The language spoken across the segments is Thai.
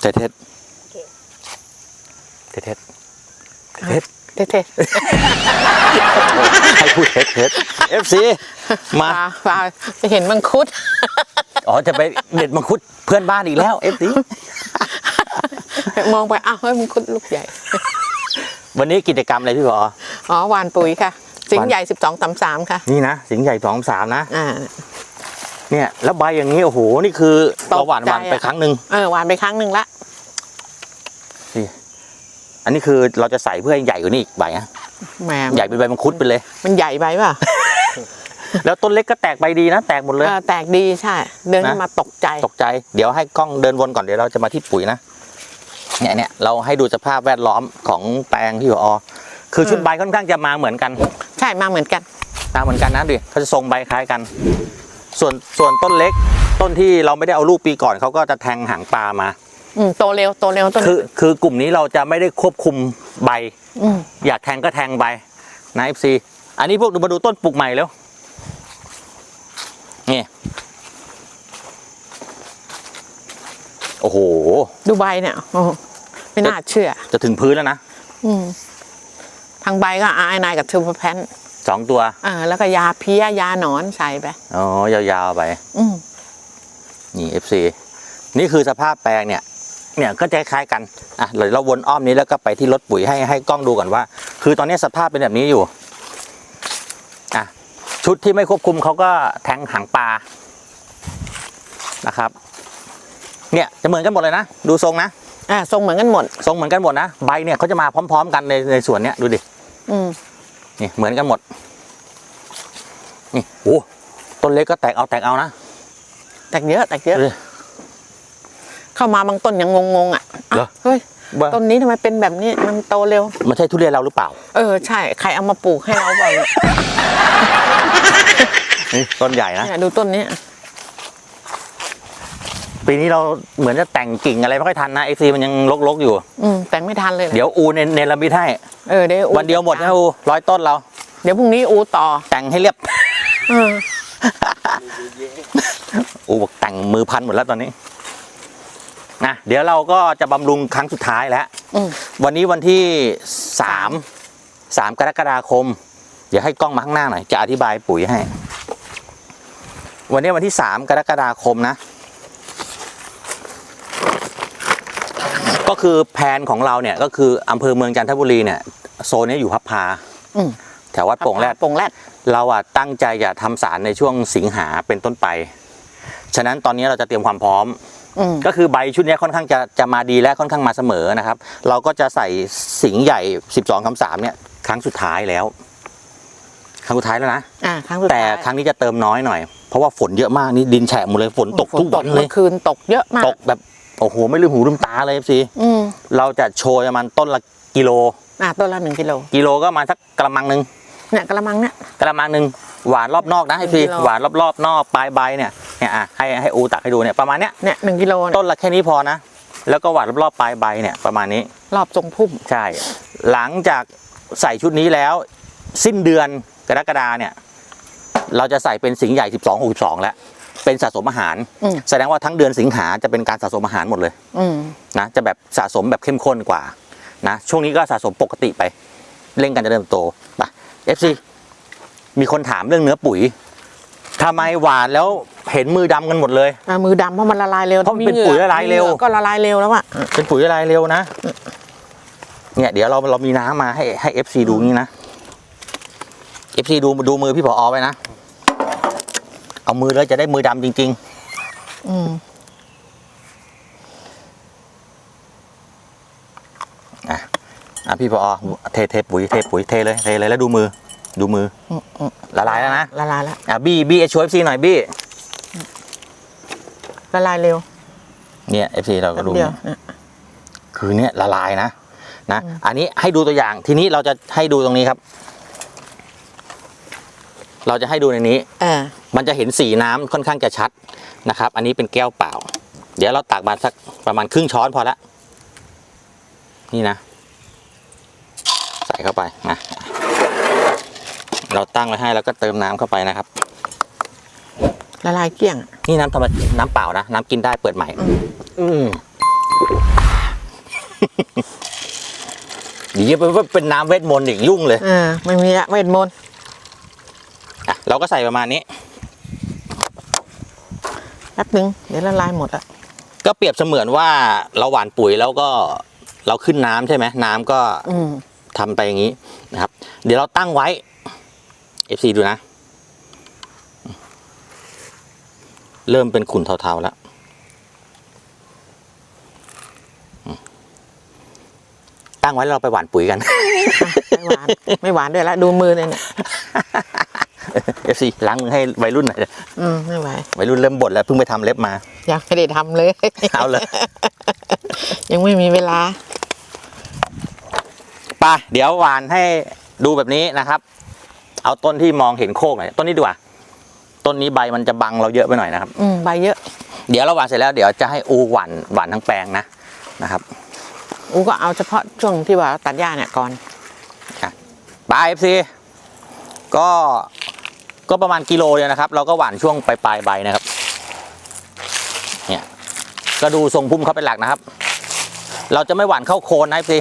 เทสเทสเทสเทสเทสเท่ให้พูดเทสเทสเอฟซีๆมาปลาปลาไปเห็นมังคุด อ๋อจะไปเด็ดมังคุดเพื่อนบ้านอีกแล้วเอฟซีมองไปอ้าวเฮ้ยมังคุดลูกใหญ่ วันนี้กิจกรรมอะไรพี่บออ๋อหวานปุ๋ยค่ะ สิงหวานห์ใหญ่สิบสองสามสามค่ะ นี่นะ สิงห์ใหญ่สองสามนะอ่า เนี่ยแล้วใบอย่างนี้โอ้โหนี่คือตกใจเราหวานวันอะไปครั้งหนึ่งเออหวานไปครั้งหนึ่งละอันนี้คือเราจะใส่เพื่อให้ใหญ่กว่านี้อีกใบนะแหมใหญ่เป็นใบมังคุดไปเลย มันใหญ่ไปป่ะแล้วต้นเล็กก็แตกใบดีนะ แตกหมดเลยเออแตกดีใช่ เดินนะขึ้นมาตกใจตกใจ เดี๋ยวให้กล้องเดินวนก่อนเดี๋ยวเราจะมาที่ปุ๋ยนะเนี่ยเนี่ยเราให้ดูสภาพแวดล้อมของแปลงพี่บอคือชุดอืมใบค่อนข้างจะมาเหมือนกัน ใช่มาเหมือนกัน มาเหมือนกันนะดิเขาจะทรงใบคล้ายกัน ส่วนส่วนต้นเล็ก ต้นที่เราไม่ได้เอาลูกปีก่อนเขาก็จะแทงหางปลามา อืมโตเร็วโตเร็วต้นคือคือกลุ่มนี้เราจะไม่ได้ควบคุมใบ อืมอยากแทงก็แทงใบนะเอฟซีอันนี้พวกดูมาดูต้นปลูกใหม่แล้วนี่โอ้โห ดูใบเนี่ยโอ้โหไม่น่าเชื่อ จะถึงพื้นแล้วนะ อืมทางใบก็อายนายกับทูพแพน สองตัวอ่าแล้วก็ยาเพี้ยยาหนอนใส่ไปอ๋อยาวๆไป อืมนี่เอฟซีนี่คือสภาพแปลงเนี่ย เนี่ยก็จะคล้ายๆกันอะเดี๋ยวเราวนอ้อมนี้แล้วก็ไปที่รถปุ๋ยให้ให้กล้องดูก่อนว่า คือตอนนี้สภาพเป็นแบบนี้อยู่อะชุดที่ไม่ควบคุมเขาก็แทงหางปลานะครับ เนี่ยจะเหมือนกันหมดเลยนะดูทรงนะอ่าทรงเหมือนกันหมด ทรงเหมือนกันหมดนะใบเนี่ยเขาจะมาพร้อม ๆ กันในในส่วนเนี้ยดูดิ อืม นี่เหมือนกันหมด นี่โอ้ต้นเล็กก็แตกเอาแตกเอานะ แตกเยอะแตกเยอะเออเข้ามาบางต้นยังงงๆอะเหรออะเฮ้ยว่าต้นนี้ทำไมเป็นแบบนี้มันโตเร็ว มันใช่ทุเรียนเราหรือเปล่า เออใช่ใครเอามาปลูกให้เราบ่อยเนี่ยนี่ต้นใหญ่นะเนี่ยดูต้นนี้ ปีนี้เราเหมือนจะแต่งกิ่งอะไรไม่ค่อยทันนะเอซีมันยังลกๆอยู่ อืมแต่งไม่ทันเลยนะเดี๋ยวอูเนเนรมิตให้เออเดี๋ยวอูวันเดียวหมดนะอูร้อยต้นเรา เดี๋ยวพรุ่งนี้อูต่อ แต่งให้เรียบเอออูบอกแต่งมือพันหมดแล้วตอนนี้นะเดี๋ยวเราก็จะบำรุงครั้งสุดท้ายแล้วอืมวันนี้วันที่สามสามกรกฎาคม เดี๋ยวให้กล้องมาข้างหน้าหน่อยจะอธิบายปุ๋ยให้ วันนี้วันที่สามกรกฎาคมนะ ก็คือแผนของเราเนี่ยก็คืออำเภอเมืองจันทบุรีเนี่ยโซนนี้อยู่พับพาอืมแถววัดโป่งแรด โป่งแรด เราอะตั้งใจจะทำสารในช่วงสิงหาเป็นต้นไป ฉะนั้นตอนนี้เราจะเตรียมความพร้อม อืม ก็คือใบชุดนี้ค่อนข้างจะจะมาดีและค่อนข้างมาเสมอนะครับ เราก็จะใส่สิงห์ใหญ่ 12คำสามเนี่ยครั้งสุดท้ายแล้ว ครั้งสุดท้ายแล้วนะ อ่าครั้งสุดแต่ท้ายครั้งนี้จะเติมน้อยหน่อย เพราะว่าฝนเยอะมากนี่ดินแฉะหมดเลยฝนตกทุกวันเลเมื่ย อคืนตกเยอะมาก ตกแบบ โอ้โหไม่ลืมหูลืมตาเลยสิอืมเราจะโชยประมาณต้นละกิโลอ่าต้นละหนึ่งกิโลกิโลก็ประมาณสักกระมังหนึ่งเนี่ยกระมังเนี่ยกระมังหนึ่งหวานรอบนอกนะให้พี่หนึ่งกิโลหวานรอบๆนอกปลายใบเนี่ยเนี่ยอะให้ให้อูตักให้ดูเนี่ยประมาณเนี้ยเนี่ยหนึ่งกิโลเนี่ยต้นละแค่นี้พอนะแล้วก็หวานรอบๆปลายใบเนี่ยประมาณนี้ รอบทรงพุ่มใช่ หลังจากใส่ชุดนี้แล้ว สิ้นเดือนกรกฎาเนี่ย เราจะใส่เป็นสิงห์ใหญ่ 12 62 แล้ว เป็นสะสมอาหาร อืม แสดงว่าทั้งเดือนสิงหาจะเป็นการสะสมอาหารหมดเลยอืม นะจะแบบสะสมแบบเข้มข้นกว่านะช่วงนี้ก็สะสมปกติไป เร่งการเจริญเติบโตไป FC มีคนถามเรื่องเนื้อปุ๋ยทำไมหวานแล้วเห็นมือดำกันหมดเลย อ่ามือดำเพราะมันละลายเร็วเพราะมันเป็นปุ๋ยละลายเร็ว มีหงื่อก็ละลายเร็วแล้วอะเป็นปุ๋ยอะไรเร็วนะ เนี่ย เดี๋ยวเราเรามีน้ำมาให้ให้เอฟซีดูนี่นะเอฟซีดูดูมือพี่ผออไปนะ เอามือแล้วจะได้มือดำจริงอืมๆอะอะพี่ผอเทเทปุ๋ยเทปุ๋ยเทเลยเทเลยแล้วดูมือ ดูมืออืมอืมละลายแล้วนะละลายแล้วอะบี้บี้ช่วยเอฟซีหน่อยบี้ละลายเร็ว เนี่ยเอฟซีเราก็แป๊บดูเดียวเนี่ยคือเนี่ยละลายนะนะอันนี้ให้ดูตัวอย่างทีนี้เราจะให้ดูตรงนี้ครับ เราจะให้ดูในนี้เออมันจะเห็นสีน้ำค่อนข้างจะชัดนะครับ อันนี้เป็นแก้วเปล่า เดี๋ยวเราตักมาสักประมาณครึ่งช้อนพอละนี่นะ ใส่เข้าไปนะเราตั้งไว้ให้แล้วก็เติมน้ำเข้าไปนะครับ ละลายเกลี้ยง นี่น้ำธรรมน้ำเปล่านะ น้ำกินได้เปิดใหม่ อืมเดี๋ยเป็นน้ำเวทมนต์อีกยุ่งเลยอ่าไม่มีละเวทมนต์อะเราก็ใส่ประมาณนี้ แป๊บนึงเดี๋ยวละลายหมดอะก็เปรียบเสมือนว่าเราหว่านปุ๋ยแล้วก็เราขึ้นน้ำใช่ไหมน้ำก็อืมทำไปอย่างนี้นะครับ เดี๋ยวเราตั้งไว้ FC ดูนะ เริ่มเป็นขุ่นเทาๆแล้วอืมตั้งไว้แล้วเราไปหว่านปุ๋ยกัน ไม่หวาน ไม่หวานด้วยละดูมือเลยเนี่ย FC ล้างมือให้วัยรุ่นหน่อยอืมไม่ไหววัยรุ่นเริ่มบ่นแล้วเพิ่งไปทำเล็บมา ยังไม่ได้ทำเลย เอาเลย ยังไม่มีเวลาไป่ะเดี๋ยวหวานให้ดูแบบนี้นะครับ เอาต้นที่มองเห็นโคกหน่อยต้นนี้ดีกว่า ต้นนี้ใบมันจะบังเราเยอะไปหน่อยนะครับ อืมใบเยอะ เดี๋ยวเราหวานเสร็จแล้วเดี๋ยวจะให้อูหวานหวานทั้งแปลงนะนะครับ อูก็เอาเฉพาะช่วงที่ว่าตัดหญ้าเนี่ยก่อนปลายเอฟซีก็ ก็ประมาณกิโลเดียวนะครับ เราก็หวานช่วงปลายปลายๆใบนะครับ เนี่ย ก็ดูทรงพุ่มเขาเป็นหลักนะครับ เราจะไม่หวานเข้าโคนนะเอฟซี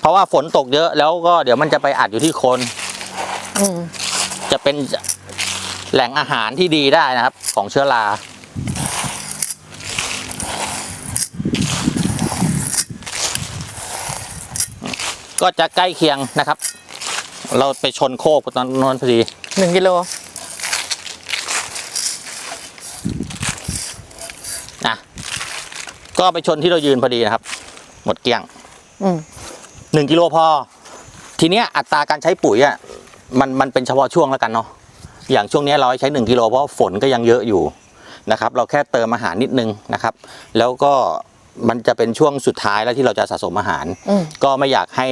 เพราะว่าฝนตกเยอะแล้วก็เดี๋ยวมันจะไปอัดอยู่ที่โคนอืมจะเป็นแหล่งอาหารที่ดีได้นะครับ ของเชื้อราก็จะใกล้เคียงนะครับ เราไปชนโคกตอนนนพอดีหนึ่งกิโลนะก็ไปชนที่เรายืนพอดีนะครับ หมดเกลี้ยงอืมหนึ่งกิโลพอ ทีเนี้ยอัตราการใช้ปุ๋ยอะมันมันเป็นเฉพาะช่วงแล้วกันเนาะอย่างช่วงเนี้ยเราให้ใช้หนึ่งกิโลเพราะฝนก็ยังเยอะอยู่นะครับ เราแค่เติมอาหารนิดนึงนะครับ แล้วก็มันจะเป็นช่วงสุดท้ายแล้วที่เราจะสะสมอาหารอืมก็ไม่อยากให้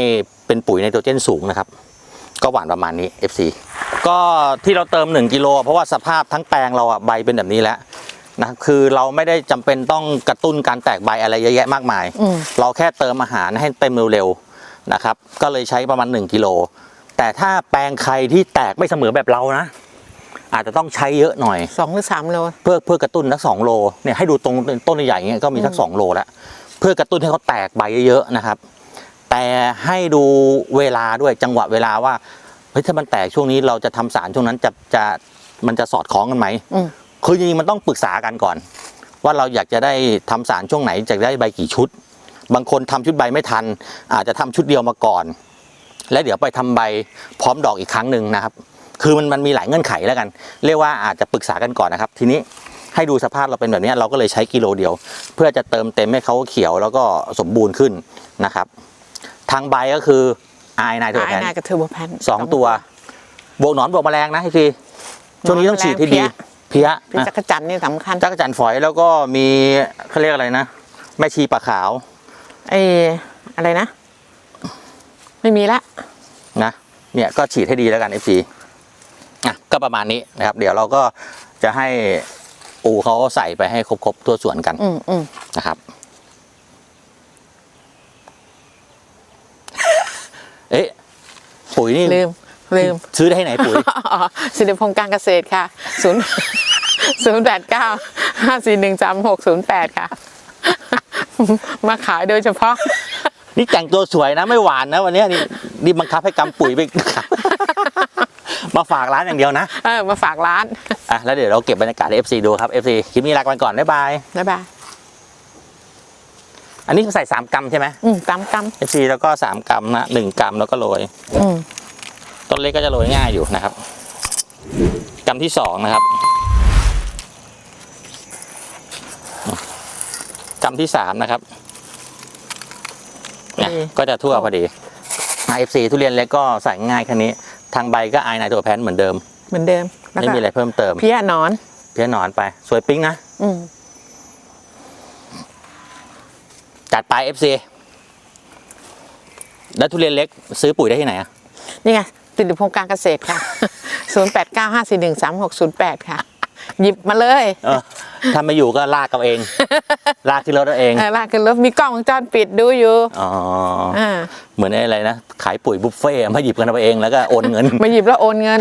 เป็นปุ๋ยไนโตรเจนสูงนะครับ ก็หวานประมาณนี้ FC ก็ที่เราเติม 1กิโลเพราะว่าสภาพทั้งแปลงเราอะใบเป็นแบบนี้แล้วนะคือเราไม่ได้จำเป็นต้องกระตุ้นการแตกใบอะไรเยอะแยะมากมายอืมเราแค่เติมอาหารให้เต็มเร็วๆนะครับ ก็เลยใช้ประมาณ 1กิโลแต่ถ้าแปลงใครที่แตกไม่เสมอแบบเรานะ อาจจะต้องใช้เยอะหน่อยสองหรือสามโลเพื่อเพื่อกระตุ้นสักสองโลเนี่ยให้ดูตรงต้นใหญ่ๆอย่างเงี้ยก็มีสักอืมสองโลแล้วเพื่อกระตุ้นให้เขาแตกใบเยอะๆนะครับ แต่ให้ดูเวลาด้วยจังหวะเวลาว่าเฮ้ยถ้ามันแตกช่วงนี้เราจะทำสารช่วงนั้นจะจะมันจะสอดคล้องกันไหมอืมคือจริงๆมันต้องปรึกษากันก่อน ว่าเราอยากจะได้ทำสารช่วงไหนจะได้ใบกี่ชุด บางคนทำชุดใบไม่ทัน อาจจะทำชุดเดียวมาก่อน แล้วเดี๋ยวไปทำใบพร้อมดอกอีกครั้งหนึ่งนะครับ คือมันมันมีหลายเงื่อนไขแล้วกัน เรียกว่าอาจจะปรึกษากันก่อนนะครับ ทีนี้ให้ดูสภาพเราเป็นแบบนี้เราก็เลยใช้กิโลเดียว เพื่อจะเติมเต็มให้เขาเขียวแล้วก็สมบูรณ์ขึ้นนะครับ ทางใบก็คือไอนายตัวไอ้แทนนายกับเทอร์โบแพนสองตัว บวกหนอนบวกแมลงนะพี่ช่วงนี้ต้องฉีดให้ดีเพี้ยพี่นะจักรจันทร์นี่สำคัญจักรจันทร์ฝอยแล้วก็มีเขาเรียกอะไรนะ แม่ชีปลาขาวไอ้อะไรนะ ไม่มีละนะเนี่ยก็ฉีดให้ดีแล้วกัน FC อะก็ประมาณนี้นะครับ เดี๋ยวเราก็จะให้ปูเขาใส่ไปให้ครบๆทั่วสวนกันอืมอืมนะครับ เอ๊ะปุ๋ยนี่ลืมลืมซื้อได้ที่ไหนปุ๋ยอ๋อสิริพงษ์การเกษตรค่ะศูนย์ศูนย์แปดเก้าห้าสี่หนึ่งสามหกศูนย์แปดค่ะ มาขายโดยเฉพาะ นี่แต่งตัวสวยนะไม่หวานนะวันเนี้ยนี่นี่บังคับให้กำปุ๋ยไปมาฝากร้านอย่างเดียวนะเออมาฝากร้านอะแล้วเดี๋ยวเราเก็บบรรยากาศให้ FC ดูครับ FC คลิปนี้ลากันก่อนบ๊ายบายบ๊ายบาย อันนี้ใส่3กรัมใช่ไหมอืมตามก FC แล้วก็3กรัมนะ1กรัมแล้วก็โรยำอืมต้นเล็กก็จะโรยง่ายอยู่นะครับกรัมที่2นะครับกรัมที่3นะครับเนี่ยก็จะทั่วพอดี FC ทุเรียนเล็กก็ใส่ง่ายแค่นี้ ทางใบก็ไอไนโตรแพนเหมือนเดิม เหมือนเดิมแล้วไม่ก็มีอะไรเพิ่มเติม เพี้ยหนอน เพี้ยหนอนไป สวยปิ๊งนะ อืม จัดไป FC แล้วทุเรียนเล็กซื้อปุ๋ยได้ที่ไหนอะนี่ไงสิริพงษ์การเกษตรค่ะศูนย์แปดเก้าห้าสี่หนึ่งสามหกศูนย์แปดค่ะ หยิบมาเลยเออถ้าไม่อยู่ก็ลากเอาเอง ลากขึ้นรถเอาเองเออลากขึ้นรถมีกล้องวงจรปิดดูอยู่อ๋ออ่าเหมือนไอ้อะไรนะ ขายปุ๋ยบุฟเฟ่ต์มาหยิบกันเอาเองแล้วก็โอนเงิน มาหยิบแล้วโอนเงิน